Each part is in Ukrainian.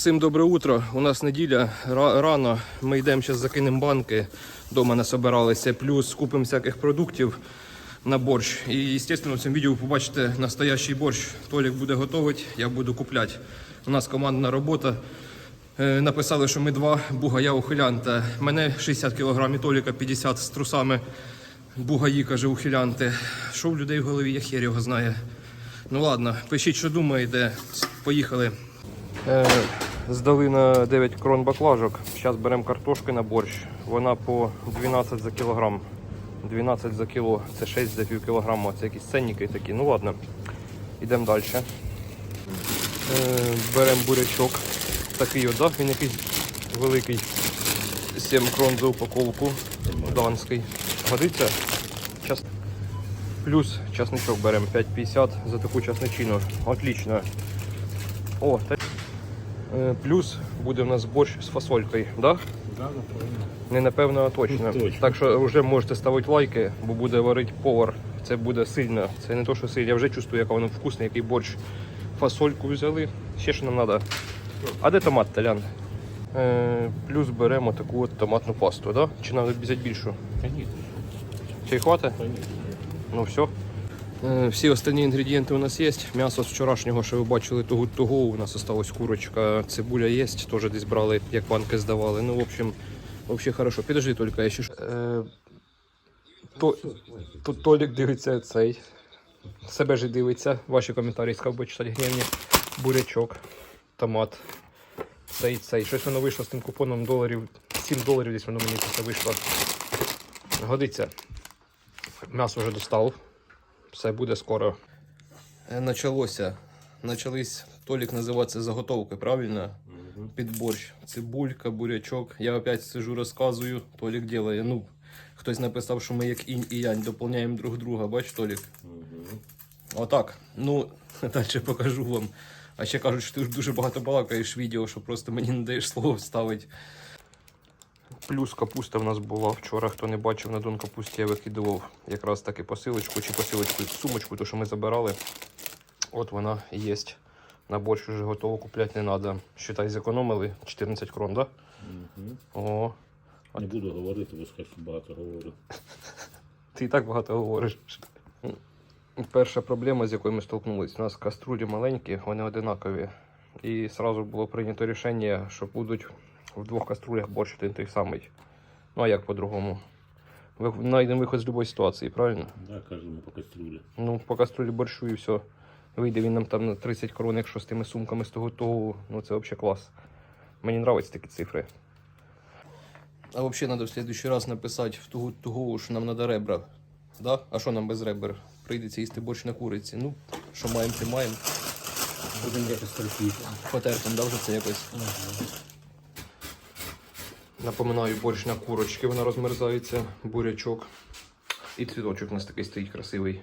Всім добре утро. У нас неділя рано. Ми йдемо зараз закинемо банки. Дома не собиралися. Плюс купимо всяких продуктів на борщ. І, звісно, в цьому відео побачите настоящий борщ. Толік буде готувати, я буду купляти. У нас командна робота. Е, Написали, що ми два бугая ухилянта. Мене 60 кг, і Толіка 50 з трусами. Бугаї, каже, ухилянти. Що в людей в голові, я хер його знає. Ну ладно, пишіть, що думаєте. Поїхали. Е, здали на 9 крон баклажок. Зараз беремо картошки на борщ. Вона по 12 за кілограм. 12 за кіло, це 6 за пів кілограма. Це якісь ценники такі. Ну ладно, йдемо далі. Е, беремо бурячок. Такий от, да? він якийсь великий. 7 крон за упаковку. Данський. Годиться? Час... Плюс часничок беремо 5,50 за таку часничину. Отлично. О, та... Е, плюс буде в нас борщ з фасолькою, да? Да, напевно. Не напевно, а точно. Точно. Так що вже можете ставити лайки, бо буде варити повар. Це буде сильно. Це не то, що сильно. Я вже чувствую, яка воно вкусна, який борщ. Фасольку взяли. Ще що нам треба. А де томат, Талян? Е, плюс беремо таку от томатну пасту, да? Чи нам взяти більшу? Конечно, Чи хватить? конечно. Ну все. Е, Всі остальні інгредієнти у нас є. М'ясо з вчорашнього, що ви бачили, того, того у нас осталась курочка, цибуля є, теж десь брали, як банки здавали. Ну, в общем, взагалі хорошо. Підожди тільки, я ще. Е, то, то, Толік дивиться цей. Себе ж дивиться. Ваші коментарі би читати гривні. Бурячок, томат. Цей, цей. Щось воно вийшло з тим купоном доларів. 7 доларів десь воно мені вийшло. Годиться. М'ясо вже достав. Все буде скоро. Началося. Начались, Толік називається заготовки, правильно? Під борщ. Цибулька, бурячок. Я опять сижу, розказую. Толік ділає. Ну, хтось написав, що ми як інь і янь доповняємо друг друга. Бач, Толік? Отак. Ну, далі покажу вам. А ще кажуть, що ти дуже багато балакаєш відео, що просто мені не даєш слово вставити. Плюс капуста в нас була вчора. Хто не бачив на Дон капусті, я викидував якраз таки посилочку чи посилочку сумочку, то що ми забирали. От вона є. На борщ вже готово купляти не треба. Считай, зекономили 14 крон, да? Мгм. О, Не буду говорити, бо скажу, багато говорю. ти і так багато говориш. Перша проблема, з якою ми столкнулися, у нас каструлі маленькі, вони одинакові. І одразу було прийнято рішення, що будуть в двох каструлях борщ один той самий. Ну а як по-другому? Ви знайдемо виход з будь-якої ситуації, правильно? Да, кожному по кастрюлі. Ну, по каструлі борщу і все. Вийде він нам там на 30 крон, якщо з тими сумками з того того. Ну це взагалі клас. Мені подобаються такі цифри. А взагалі треба в следующий раз написати в тугу тугу, що нам треба ребра. Да? А що нам без ребер? Прийдеться їсти борщ на куриці. Ну, що маємо, те маємо. Будемо якось терпіти. Потерпимо, да, вже це якось. Напоминаю, борщ на курочки, вона розмерзається, бурячок. І цвіточок у нас такий стоїть красивий.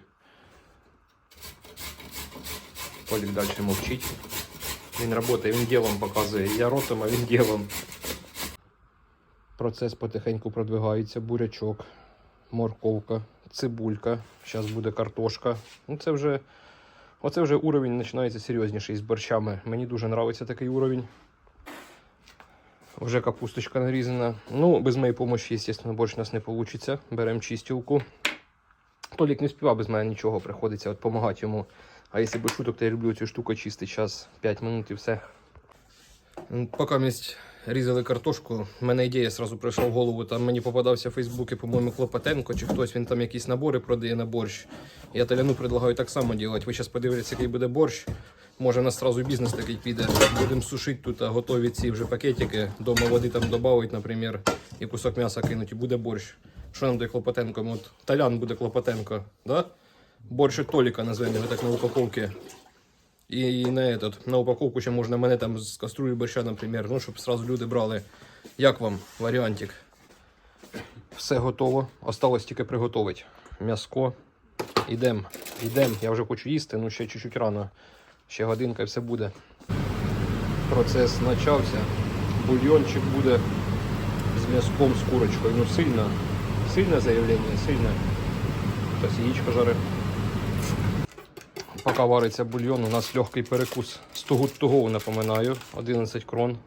Толік далі мовчить. Він працює, він ділом показує. Я ротом, а він ділом. Процес потихеньку продвигається. Бурячок, морковка, цибулька. Зараз буде картошка. Ну це вже. Оце вже уровень починається серйозніший з борщами. Мені дуже подобається такий уровень. Вже капусточка нарізана. Ну, без моєї допомоги, звісно, борщ у нас не вийде. Беремо чистілку. Толік не співав без мене нічого, приходиться допомагати йому. А якщо без шуток, то я люблю цю штуку чистити. Час 5 минут і все. Поки ми різали картошку, в мене ідея одразу прийшла в голову. Там мені попадався в Фейсбуці, по-моєму, Клопотенко, чи хтось він там якісь набори продає на борщ. Я Таляну предлагаю так само робити. Ви зараз подивитеся, який буде борщ. Може, у нас одразу бізнес такий піде. Будемо сушити тут а готові ці вже пакетики. Дома води там додати, наприклад, і кусок м'яса кинуть, і буде борщ. Що нам буде Клопотенко? От Талян буде Клопотенко, да? Борщ від Толіка назвемо його так на упаковці. І на этот, на упаковку ще можна мене там з каструлі борща, наприклад, ну, щоб сразу люди брали. Як вам варіантик? Все готово. Осталось тільки приготувати. М'яско. Ідем, ідем. Я вже хочу їсти, ну ще чуть-чуть рано. Ще годинка і все буде. Процес почався. Бульйончик буде з м'язком, з курочкою. Ну сильно, сильне заявлення, сильне. Хтось яєчко жарить. Поки вариться бульйон, у нас легкий перекус. З тугу тугу, напоминаю, 11 крон.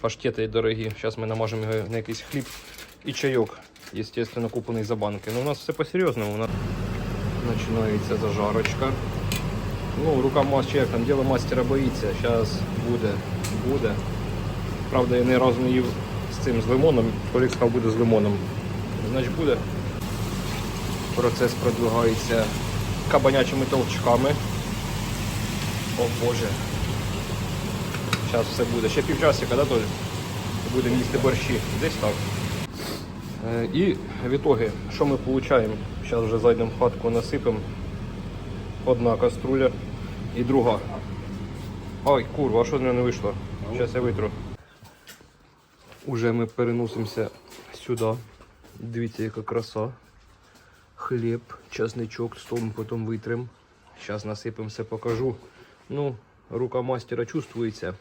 Паштети дорогі. Зараз ми намажемо його на якийсь хліб і чайок, естественно, куплений за банки. Ну, у нас все по-серйозному. У нас починається зажарочка. Ну, рука мастера, як там діло мастера боїться. Зараз буде, буде. Правда, я ні разу не їв з цим з лимоном. Колік сказав, буде з лимоном. Значить буде. Процес продвигається кабанячими толчками. О Боже. Зараз все буде. Ще півчасика, да, Толь? Будемо їсти борщі. Десь так. Е, І в ітогі, що ми отримуємо? Зараз вже зайдемо в хатку, насипемо. Одна каструля і друга. Ой, курва, а що з мене не вийшло? Зараз я витру. Уже ми переносимося сюди. Дивіться, яка краса. Хліб, часничок, столом потім витрим. Зараз насипемо все покажу. Ну, рука мастера чувствується.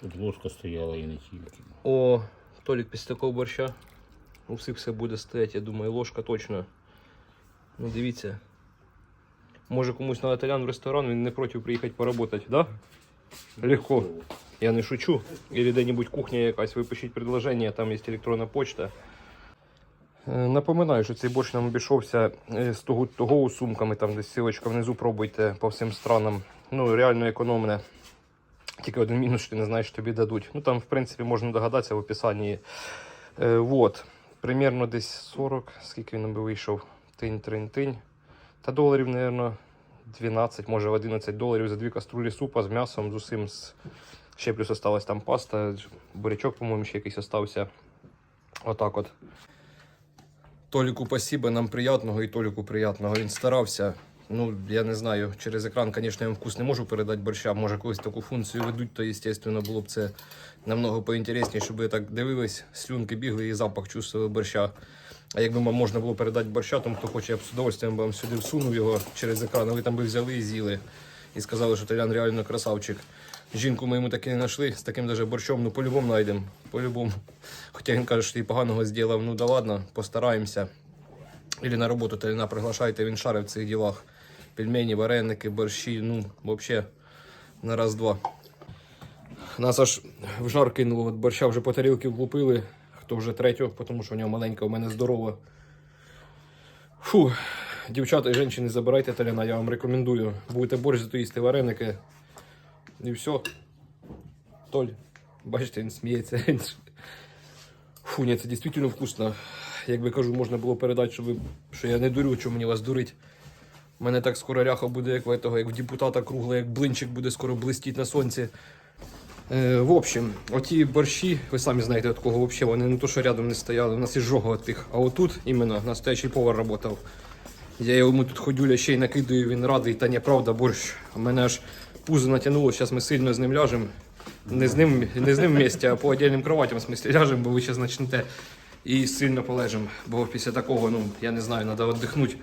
Тут ложка стояла і не тільки. О, Толік після такого борща. У всіх все буде стояти, я думаю, ложка точно. Ну дивіться. Може комусь на італян в ресторан, він не проти приїхати поработати, да? Легко. Я не шучу. Или де-нибудь кухня якась, ви пишіть предложення, там є електронна почта. Е, Напоминаю, що цей борщ нам обійшовся е, з того, того сумками, там десь силочка внизу пробуйте по всім странам. Ну, реально економне. Тільки один мінус, що ти не знаєш, що тобі дадуть. Ну там, в принципі, можна догадатися в описанні. Е, вот. Примерно десь 40, скільки він би вийшов. Тинь, тринь, тинь. Та доларів, мабуть, 12, може 11 доларів за дві каструлі супа з м'ясом, з усім. З... Ще плюс осталась там паста, бурячок, по-моєму, ще якийсь остався. Отак от. Толіку спасибо, нам приятного і Толіку приятного. Він старався. Ну, я не знаю, через екран, звісно, я вам вкус не можу передати борща. Може, колись таку функцію ведуть, то, звісно, було б це намного поінтересніше, щоб ви так дивились, слюнки бігли і запах чувствували борща. А якби можна було передати борща, тому хто хоче, я б з удовольствием вам сюди всунув його через екран, а ви там би взяли і з'їли. І сказали, що Толян реально красавчик. Жінку ми йому таки не знайшли, з таким даже борщом, ну по-любому знайдемо. По-любому. Хоча він каже, що і поганого зробив, ну да ладно, постараємося. Или на роботу Таліна приглашайте, він шарив в цих ділах. Пельмені, вареники, борщі, ну, взагалі, на раз-два. Нас аж в жар кинуло, от борща вже по тарілки влупили, хто вже третього, тому що у нього маленька, у мене здорова. Фу, дівчата і жінки, забирайте Таляна, я вам рекомендую. Будете борщ зато їсти вареники. І все. Толь, бачите, він сміється. Фу, ні, це дійсно вкусно. Якби кажу, можна було передати, що, ви, що я не дурю, що мені вас дурить. У мене так скоро ряха буде, як в, этого, як в депутата кругла, як блинчик буде скоро блистіти на сонці. Е, в общем, оті борщі, ви самі знаєте, от кого взагалі, вони не то, що рядом не стояли, у нас із жого от тих. А отут іменно настоящий повар працював. Я йому тут ходюля ще й накидаю, він радий, та ні, правда, борщ. У мене аж пузо натягнуло, зараз ми сильно з ним ляжемо. Не з ним, не з ним вместе, а по отдельним кроватям в смысле ляжемо, бо ви зараз почнете і сильно полежимо. Бо після такого, ну, я не знаю, треба віддихнути.